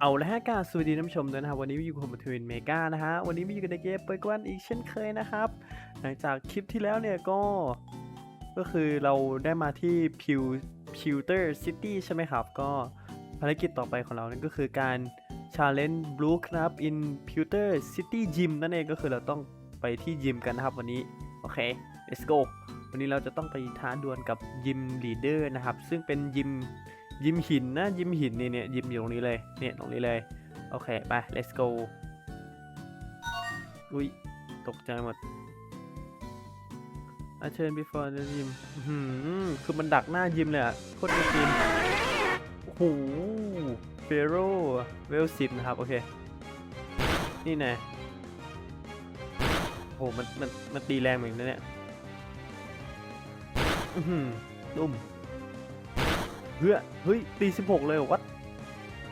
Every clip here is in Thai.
เอาละฮะกาบสวัสดีท่านผู้ชมด้วยนะครับวันนี้วิวคอมพิวเตอร์เมกานะฮะวันนี้วิวอยู่ในเกมเปิดกวันอีกเช่นเคยนะครับ หลังจากคลิปที่แล้วเนี่ยก็ก็คือเราได้มาที่พิวพิวเตอร์ซิตี้ใช่ไหมครับ ก็ภารกิจต่อไปของเรานั่นก็คือการ Challenge Blue นะครับ in Pewter City Gym นั่นเองก็คือเราต้องไปที่ยิมกันนะครับวันนี้ โอเค let's go วันนี้เราจะต้องไปท้าดวลกับยิมลีดเดอร์นะครับซึ่งเป็นยิม ยิมหินนะ ยิมหินนี่เนี่ยยิมอยู่ตรงนี้เลยเนี่ยตรงนี้เลย โอเค ไป let's go อุ้ยตกใจหมดอาเชิญ before the gym หือคือมันดักหน้ายิมเลยอะโคตรจีนโอ้โหเฟโร่เวลสิบนะครับ โอเค นี่ไงโอ้โหมันมันมันตีแรงเหมือนกันเนี่ยอือหือนุ่ม เฮ้ยเฮ้ยตี16เลยเหรอวัด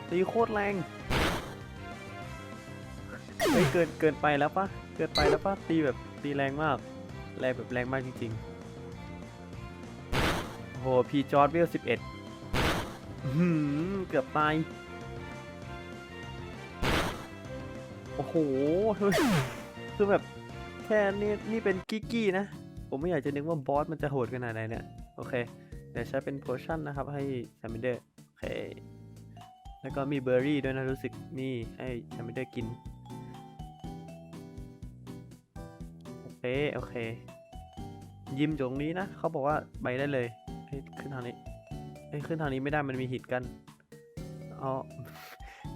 ตีโคตรแรงเฮ้ยเกินเกินไปแล้วปะเกินไปแล้วปะตีแบบตีแรงมากแรงแบบแรงมากจริงๆโหพีจอร์ดเวล11อื้อหืมเกือบตายโอ้โหเฮ้ยคือแบบแค่นี้นี่เป็นกิกกี้นะ ผมไม่อยากจะนึกว่าบอสมันจะโหดขนาดไหนเนี่ย โอเค เดี๋ยวใช้เป็นโพชั่นนะครับให้แชมเบเดอร์โอเค แล้วก็มีเบอร์รี่ด้วยนะรู้สึกนี่ให้แชมเบเดอร์กิน โอเค โอเค ยิมตรงนี้นะ เขาบอกว่าไปได้เลยเฮ้ยขึ้นทางนี้เฮ้ยขึ้นทางนี้ไม่ได้มันมีหิดกันอ๋อ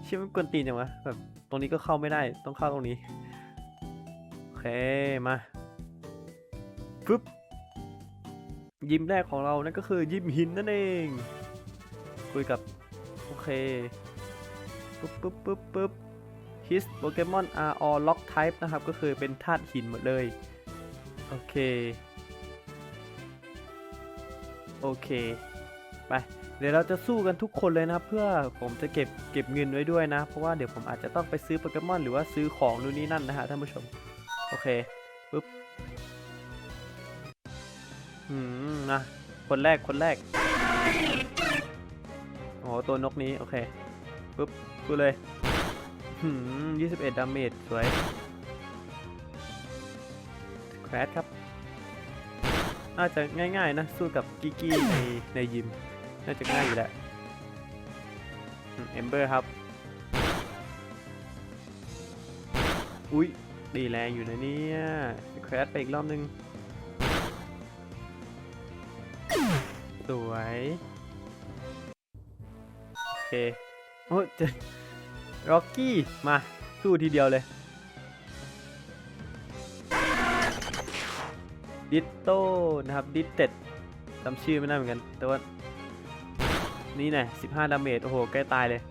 เชื่อมันกวนตีนจังวะแบบตรงนี้ก็เข้าไม่ได้ต้องเข้าตรงนี้ โอเคมา ยิมแรกของเรานั่นก็คือยิมหินนั่นเอง คุยกับ โอเค ปุ๊บปุ๊บปุ๊บปุ๊บ his Pokemon are all lock type นะครับ ก็คือเป็นธาตุหินหมดเลย โอเค โอเค ไป เดี๋ยวเราจะสู้กันทุกคนเลยนะครับเพื่อผมจะเก็บเก็บเงินไว้ด้วยนะ เพราะว่าเดี๋ยวผมอาจจะต้องไปซื้อโปเกมอนหรือว่าซื้อของนู่นนี่นั่นนะฮะท่านผู้ชม โอเคปุ๊บ อืมนะคนแรกคนแรกโอ้ตัวนกนี้ โอเคปุ๊บกูเลยหืมยี่สิบเอ็ดดาเมจสวยแครดครับน่าจะง่ายๆนะ สู้กับกิกี้ในในยิม น่าจะง่ายอยู่แหละเอมเบอร์ครับ อุ๊ยดีแรงอยู่นะเนี่ยแครดไปอีกรอบนึง สวยโอเคโอ้ยเจร็อกกี้มาสู้ทีเดียวเลย ดิตโต้นะครับ ดิตเต็ดจำชื่อไม่ได้เหมือนกัน แต่ว่า นี่ไง15ดาเมจ โอ้โห ใกล้ตายเลย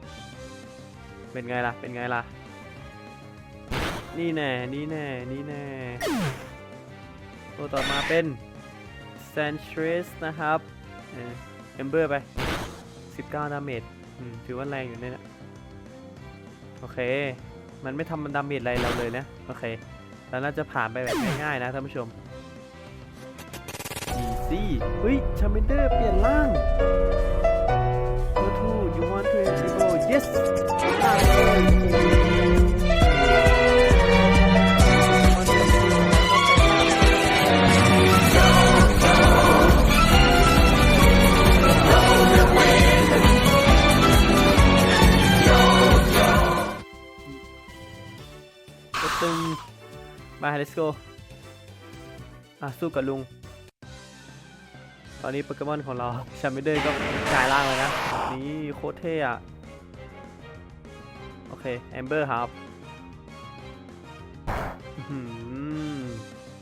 เป็นไงล่ะ เป็นไงล่ะ นี่แน่ นี่แน่ นี่แน่ ตัวต่อมาเป็น s a n c h e s นะครับ เอมเบอร์ไป 19 ดาเมจถือว่าแรงอยู่เนี่ยนะโอเค มันไม่ทำมันดาเมจอะไรเราเลยนะ โอเคเราน่าจะผ่านไปแบบง่ายๆนะท่านผู้ชม easy เฮ้ยชาเมนเดอร์เปลี่ยนร่าง go to you want to enable yes let's go อะสู้กับลุง ตอนนี้โปเกมอนของเราชามิเดอร์ก็กลายร่างเลยนะ นี่โคตรเท่อะโอเคแอมเบอร์ครับ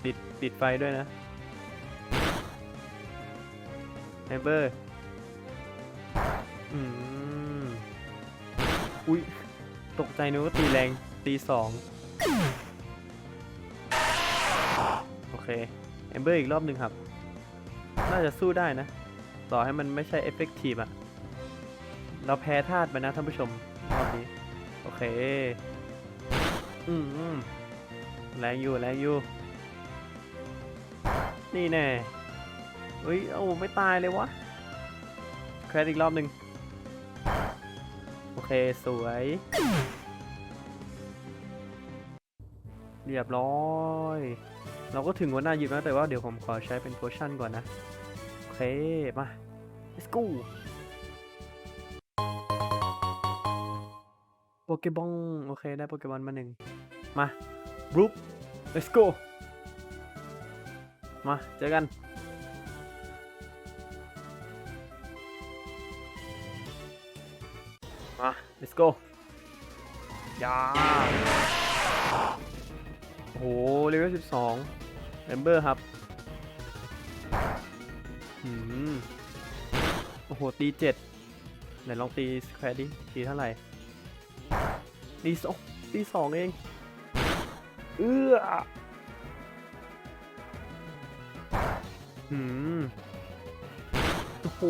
ติดติดไฟด้วยนะแอมเบอร์อืมอุ้ยตกใจนึกว่าตีแรงตีสอง เคแอมเบอร์อีกรอบหนึ่งครับ น่าจะสู้ได้นะ ต่อให้มันไม่ใช่เอฟเฟกตีฟอะเราแพ้ธาตุไปนะท่านผู้ชมรอบนี้ โอเค อืมอืมแรงอยู่แรงอยู่ นี่แน่เฮ้ยโอ้ไม่ตายเลยวะแครดอีกรอบหนึ่งโอเค สวย เรียบร้อย เราก็ถึงวันหน้ายิมแล้วแต่ว่าเดี๋ยวผมขอใช้เป็นโพชั่นก่อนนะ โอเค มา let's go โปเกบองโอเค ได้โปเกมอนมาหนึ่งมาบรูป let's go มา เจอกัน มา let's go ยา โอ้โหเลเวล12 member ครับหืมโอ้โห ตีเจ็ดไหนลองตีสแควร์ดิ ตีเท่าไหร่ ตีสองตีสองเอง เอื้อหืมโอ้โห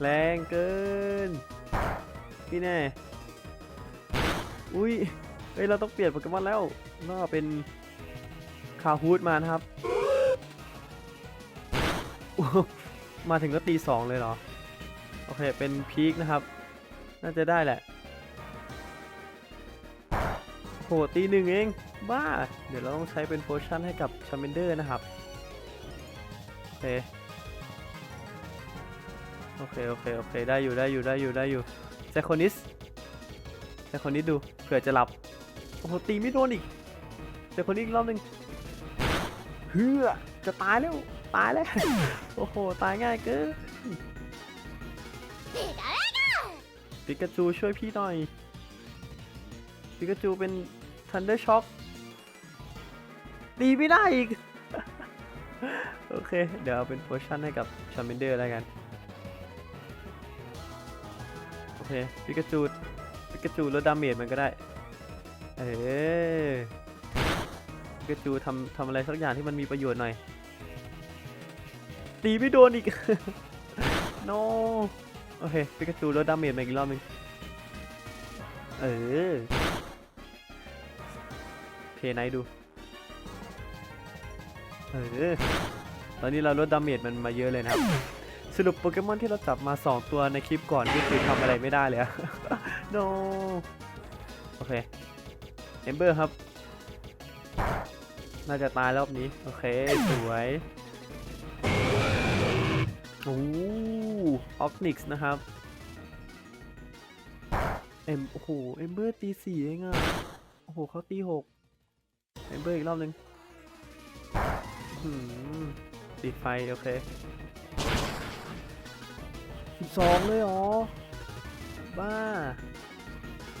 แรงเกิน พี่แน่ อุ้ย เฮ้ยเราต้องเปลี่ยนโปเกมอนแล้วน่าเป็นคาฮูดมานะครับ มาถึงก็ตีสองเลยเหรอ โอเค เป็นพีคนะครับ น่าจะได้แหละโหตีหนึ่งเอง บ้า เดี๋ยวเราต้องใช้เป็นโพชั่นให้กับชา m มนเดอร์นะครับ โอเค โอเค โอเค โอเค ได้อยู่ ได้อยู่ ได้อยู่ ได้อยู่แซคคนิสแซคคนิสดู เผื่อจะหลับ อ้โหตีไม่โดนอีกแซคคนิสอีกรอบหนึ่งเฮือจะตายแล้วตายแล้วโอ้โหตายง่ายเกินปิกาจูช่วยพี่หน่อยปิกาจูเป็น Thunder Shock ตีไม่ได้อีก โอเค เดี๋ยวเอาเป็นโพชั่นให้กับชา m มนเดอร์แล้วกัน โอเคปิกาจูปิกาจูลดดาเมจมันก็ได้ เออปิกาจูทำทำอะไรสักอย่างที่มันมีประโยชน์หน่อย ตีไม่โดนอีก no โอเคปิกาจูลดดาเมจมาอีกรอบหนึง เออ เพย์ไนดู เออ ตอนนี้เราลดดาเมจมันมาเยอะเลยนะครับ สรุปโปเกมอนที่เราจับมา 2 ตัวในคลิปก่อนก็คือทำอะไรไม่ได้เลยอะ no โอเค เอมเบอร์ครับ น่าจะตายรอบนี้ โอเค สวยโอ้ออฟนิกส์นะครับ เอ็มโอ้โห เอมเบอร์ตีสี่เองอะโอ้โหเขาตีหกเอมเบอร์อีกรอบหนึ่งติดไฟ โอเคสิบสองเลยเหรอ บ้า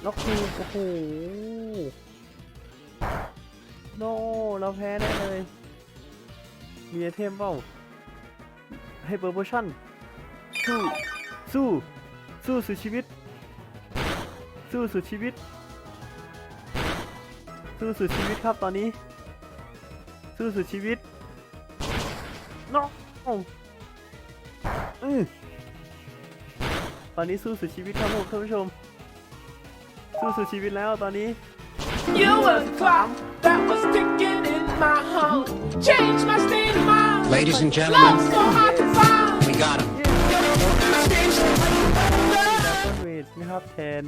ล็อกคูโอ้โห โน เราแพ้แน่เลย มีไอเทมเปล่าให้เปอร์โพชั่น สู้ สู้ สู้สุดชีวิต สู้สุดชีวิต สู้สุดชีวิตครับตอนนี้ สู้สุดชีวิตน้องอือตอนนี้สู้สุดชีวิตครับผมท่านผู้ชม สู้สุดชีวิตแล้วตอนนี้ You were the clock that was ticking in my home. Changed my state of mind. Ladies and Love gentlemen, so hard to find. we got him. เวทนะครับแทน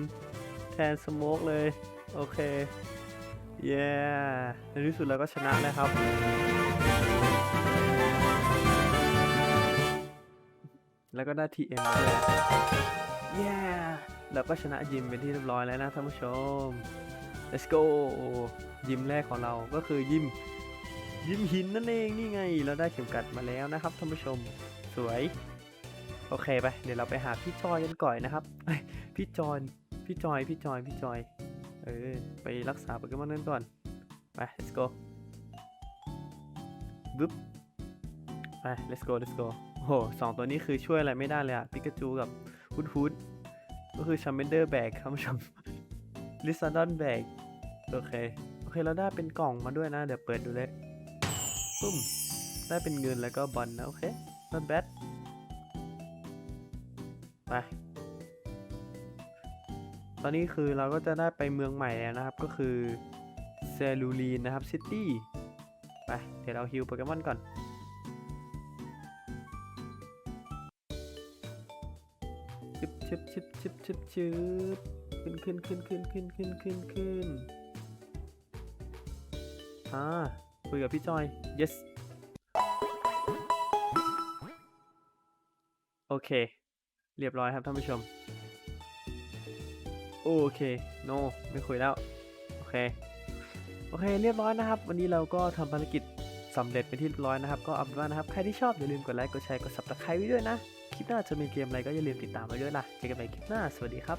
แทนสโมกเลย โอเค เย้ในที่สุดเราก็ชนะแล้วครับ แล้วก็ได้ TM ด้วยเย้เราก็ชนะยิมเป็นที่เรียบร้อยแล้วนะท่านผู้ชม let's go ยิมแรกของเราก็คือยิมยิมหินนั่นเองนี่ไง เราได้เข็มกัดมาแล้วนะครับท่านผู้ชมสวย โอเคไป เดี๋ยวเราไปหาพี่จอยกันก่อนนะครับพี่จอยพี่จอยพี่จอยพี่จอยเออไปรักษาโปเกมอนนั้นก่อนไป let's go บึ๊บไป let's go let's go โอ้หสองตัวนี้คือช่วยอะไรไม่ได้เลยอะปิกาจูกับฮุดฮุดก็คือชัมเบนเดอร์แบกครับผู้ชม ลิซาดอนแบกโอเค โอเคเราได้เป็นกล่องมาด้วยนะ เดี๋ยวเปิดดูเลยปุ้ม ได้เป็นเงินแล้วก็บอลนะโอเค not bad ไป ตอนนี้คือเราก็จะได้ไปเมืองใหม่แล้วนะครับ ก็คือเซลูลีนนะครับซิตี้ ไป เดี๋ยวเราฮิวโปเกมอนก่อนจึ๊บชึบชึบชึบชึบชึบ ขึ้นขึ้นขึ้นขึ้นขึ้นขึ้นขึ้นขึ้นอ่าคุยกับพี่จอย yes โอเค เรียบร้อยครับท่านผู้ชม โอเค no ไม่คุยแล้ว โอเค โอเค เรียบร้อยนะครับ วันนี้เราก็ทำภารกิจสำเร็จเป็นที่เรียบร้อยนะครับ ก็เอาเป็นว่านะครับ ใครที่ชอบอย่าลืมกดไลค์ กดแชร์ กด subscribe ไว้ด้วยนะ คลิปหน้าจะมีเกมอะไรก็อย่าลืมติดตามไว้ด้วยล่ะเจอกันใหม่คลิปหน้า สวัสดีครับ